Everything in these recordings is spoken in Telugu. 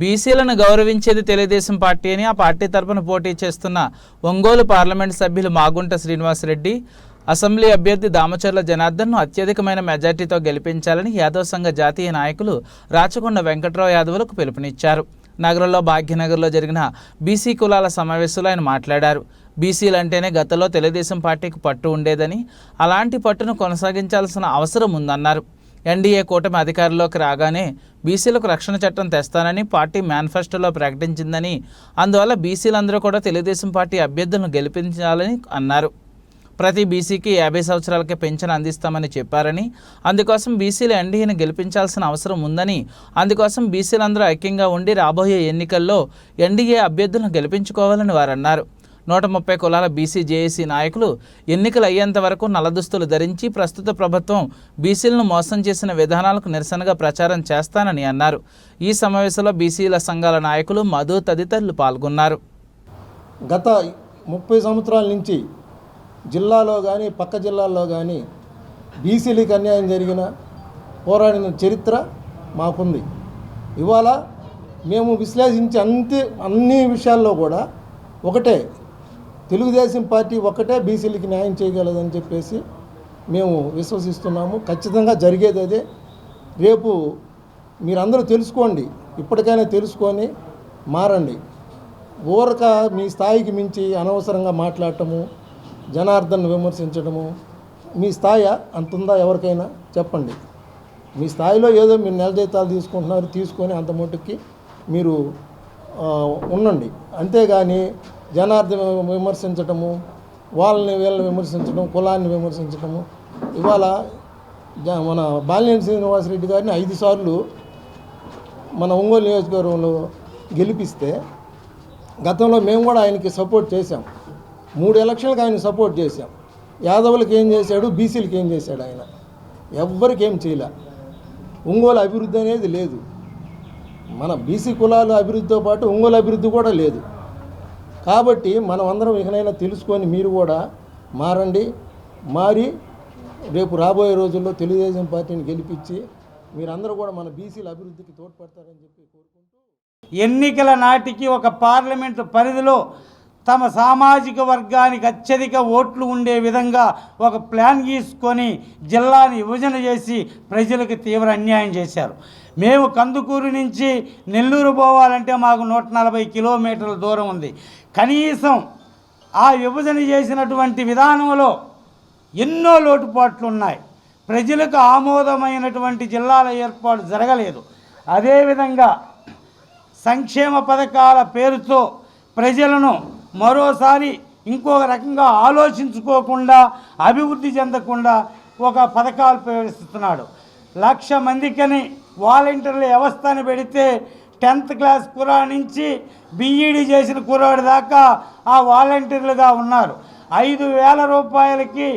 బీసీలను గౌరవించేది తెలుగుదేశం పార్టీ అని ఆ పార్టీ తరపున పోటీ చేస్తున్న ఒంగోలు పార్లమెంట్ సభ్యులు మాగుంట శ్రీనివాసరెడ్డి అసెంబ్లీ అభ్యర్థి దామచర్ల జనార్దన్ను అత్యధికమైన మెజార్టీతో గెలిపించాలని యాదవ్ సంఘ జాతీయ నాయకులు రాచకొండ వెంకట్రావు యాదవులకు పిలుపునిచ్చారు. నగరంలో భాగ్యనగర్లో జరిగిన బీసీ కులాల సమావేశంలో ఆయన మాట్లాడారు. బీసీలు అంటేనే గతంలో తెలుగుదేశం పార్టీకి పట్టు ఉండేదని అలాంటి పట్టును కొనసాగించాల్సిన అవసరం ఉందన్నారు. ఎన్డీఏ కూటమి అధికారంలోకి రాగానే బీసీలకు రక్షణ చట్టం తెస్తానని పార్టీ మేనిఫెస్టోలో ప్రకటించిందని అందువల్ల బీసీలందరూ కూడా తెలుగుదేశం పార్టీ అభ్యర్థులను గెలిపించాలని అన్నారు. ప్రతి బీసీకి యాభై సంవత్సరాలకే పెన్షన్ అందిస్తామని చెప్పారని అందుకోసం బీసీలు ఎన్డీఏని గెలిపించాల్సిన అవసరం ఉందని అందుకోసం బీసీలందరూ ఐక్యంగా ఉండి రాబోయే ఎన్నికల్లో ఎన్డీఏ అభ్యర్థులను గెలిపించుకోవాలని వారు అన్నారు నూట ముప్పై కులాల బీసీ జేఏసీ నాయకులు ఎన్నికలు అయ్యేంత వరకు నలదుస్తులు ధరించి ప్రస్తుత ప్రభుత్వం బీసీలను మోసం చేసిన విధానాలకు నిరసనగా ప్రచారం చేస్తానని అన్నారు. ఈ సమావేశంలో బీసీల సంఘాల నాయకులు మధు తదితరులు పాల్గొన్నారు. గత ముప్పై సంవత్సరాల నుంచి జిల్లాలో కానీ పక్క జిల్లాల్లో కానీ బీసీలకు అన్యాయం జరిగిన పోరాడిన చరిత్ర మాకుంది. ఇవాళ మేము విశ్లేషించి అంతే అన్ని విషయాల్లో కూడా ఒకటే తెలుగుదేశం పార్టీ ఒక్కటే బీసీలకి న్యాయం చేయగలదని చెప్పేసి మేము విశ్వసిస్తున్నాము. ఖచ్చితంగా జరిగేది అదే. రేపు మీరందరూ తెలుసుకోండి. ఇప్పటికైనా తెలుసుకొని మారండి. ఊరక మీ స్థాయికి మించి అనవసరంగా మాట్లాడటము జనార్దన్ విమర్శించడము మీ స్థాయి అంతుందా ఎవరికైనా చెప్పండి. మీ స్థాయిలో ఏదో మీరు నెల జీతాలు తీసుకుంటున్నారు తీసుకొని అంత మటుకి మీరు ఉండండి. అంతేగాని జనార్దన విమర్శించటము వాళ్ళని వీళ్ళని విమర్శించడం కులాన్ని విమర్శించటము. ఇవాళ జ- మన బాలినేని శ్రీనివాసరెడ్డి గారిని ఐదు సార్లు మన ఒంగోలు నియోజకవర్గంలో గెలిపిస్తే గతంలో మేము కూడా ఆయనకి సపోర్ట్ చేశాం. మూడు ఎలక్షన్లకు ఆయన సపోర్ట్ చేశాం. యాదవులకు ఏం చేశాడు? బీసీలకి ఏం చేశాడు ఆయన? ఎవ్వరికి ఏం చేయలే. ఒంగోలు అభివృద్ధి అనేది లేదు. మన బీసీ కులాల అభివృద్ధితో పాటు ఒంగోలు అభివృద్ధి కూడా లేదు. కాబట్టి మనం అందరం ఇకనైనా తెలుసుకొని మీరు కూడా మారండి. మారి రేపు రాబోయే రోజుల్లో తెలుగుదేశం పార్టీని గెలిపించి మీరందరూ కూడా మన బీసీల అభివృద్ధికి తోడ్పడతారని చెప్పి కోరుకుంటూ ఎన్నికల నాటికి ఒక పార్లమెంటు పరిధిలో తమ సామాజిక వర్గానికి అత్యధిక ఓట్లు ఉండే విధంగా ఒక ప్లాన్ గీసుకొని జిల్లాని విభజన చేసి ప్రజలకు తీవ్ర అన్యాయం చేశారు. మేము కందుకూరు నుంచి నెల్లూరు పోవాలంటే మాకు నూట నలభై కిలోమీటర్ల దూరం ఉంది. కనీసం ఆ విభజన చేసినటువంటి విధానంలో ఎన్నో లోటుపాట్లు ఉన్నాయి ప్రజలకు ఆమోదమైనటువంటి జిల్లాల ఏర్పాటు జరగలేదు. అదేవిధంగా సంక్షేమ పథకాల పేరుతో ప్రజలను మరోసారి ఇంకొక రకంగా ఆలోచించుకోకుండా అభివృద్ధి చెందకుండా ఒక పథకాలు ప్రవేశిస్తున్నాడు. లక్ష మందికని వాలంటీర్ల వ్యవస్థను పెడితే టెన్త్ క్లాస్ కురా నుంచి బీఈడి చేసిన కురాడు దాకా ఆ వాలంటీర్లుగా ఉన్నారు. ఐదు వేల రూపాయలకి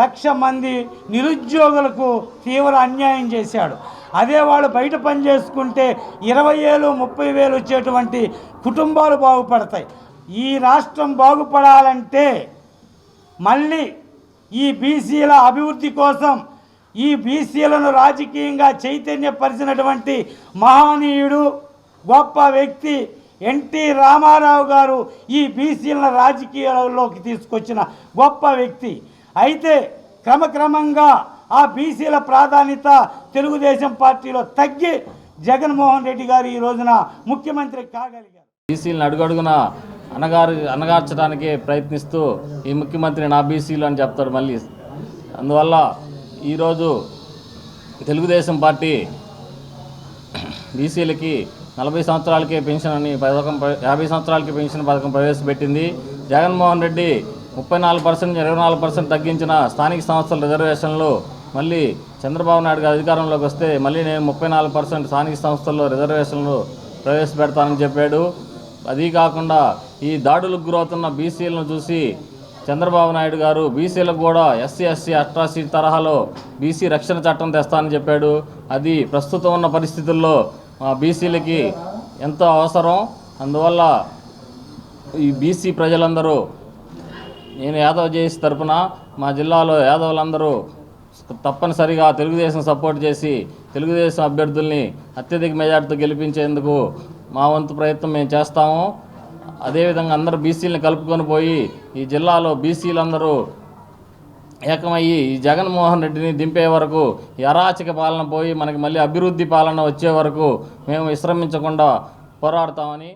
లక్ష మంది నిరుద్యోగులకు తీవ్ర అన్యాయం చేశాడు. అదే వాళ్ళు బయట పని చేసుకుంటే ఇరవై వేలు ముప్పై వేలు వచ్చేటువంటి కుటుంబాలు బాగుపడతాయి. ఈ రాష్ట్రం బాగుపడాలంటే మళ్ళీ ఈ బీసీల అభివృద్ధి కోసం ఈ బీసీలను రాజకీయంగా చైతన్యపరిచినటువంటి మహనీయుడు గొప్ప వ్యక్తి ఎన్టీ రామారావు గారు ఈ బీసీల రాజకీయాల్లోకి తీసుకొచ్చిన గొప్ప వ్యక్తి. అయితే క్రమక్రమంగా ఆ బీసీల ప్రాధాన్యత తెలుగుదేశం పార్టీలో తగ్గి జగన్మోహన్ రెడ్డి గారు ఈ రోజున ముఖ్యమంత్రి కాగలిగారు. బీసీలను అడుగడుగున అనగారు అనగార్చడానికి ప్రయత్నిస్తూ ఈ ముఖ్యమంత్రి నా బీసీలు అని చెప్తాడు మళ్ళీ. అందువల్ల ఈరోజు తెలుగుదేశం పార్టీ బీసీలకి నలభై సంవత్సరాలకే పెన్షన్ అని పథకం యాభై సంవత్సరాలకి పెన్షన్ పథకం ప్రవేశపెట్టింది. జగన్మోహన్ రెడ్డి ముప్పై నాలుగు పర్సెంట్ ఇరవై నాలుగు పర్సెంట్ తగ్గించిన స్థానిక సంస్థల రిజర్వేషన్లు మళ్ళీ చంద్రబాబు నాయుడు గారు అధికారంలోకి వస్తే మళ్ళీ నేను ముప్పై నాలుగు పర్సెంట్ స్థానిక సంస్థల్లో రిజర్వేషన్లు ప్రవేశపెడతానని చెప్పాడు. అది కాకుండా ఈ దాడులకు గురవుతున్న బీసీలను చూసి చంద్రబాబు నాయుడు గారు బీసీలకు కూడా ఎస్సీ ఎస్సీ అట్రాసిటీ తరహాలో బీసీ రక్షణ చట్టం తెస్తానని చెప్పాడు. అది ప్రస్తుతం ఉన్న పరిస్థితుల్లో మా బీసీలకి ఎంతో అవసరం. అందువల్ల ఈ బీసీ ప్రజలందరూ నేను యాదవ్ జేసి తరపున మా జిల్లాలో యాదవులందరూ తప్పనిసరిగా తెలుగుదేశం సపోర్ట్ చేసి తెలుగుదేశం అభ్యర్థుల్ని అత్యధిక మెజార్టీతో గెలిపించేందుకు మా వంతు ప్రయత్నం మేము చేస్తాము. అదేవిధంగా అందరూ బీసీలను కలుపుకొని పోయి ఈ జిల్లాలో బీసీలందరూ ఏకమయ్యి ఈ జగన్మోహన్ రెడ్డిని దింపే వరకు అరాచక పాలన పోయి మనకి మళ్ళీ అభివృద్ధి పాలన వచ్చే వరకు మేము విశ్రమించకుండా పోరాడతామని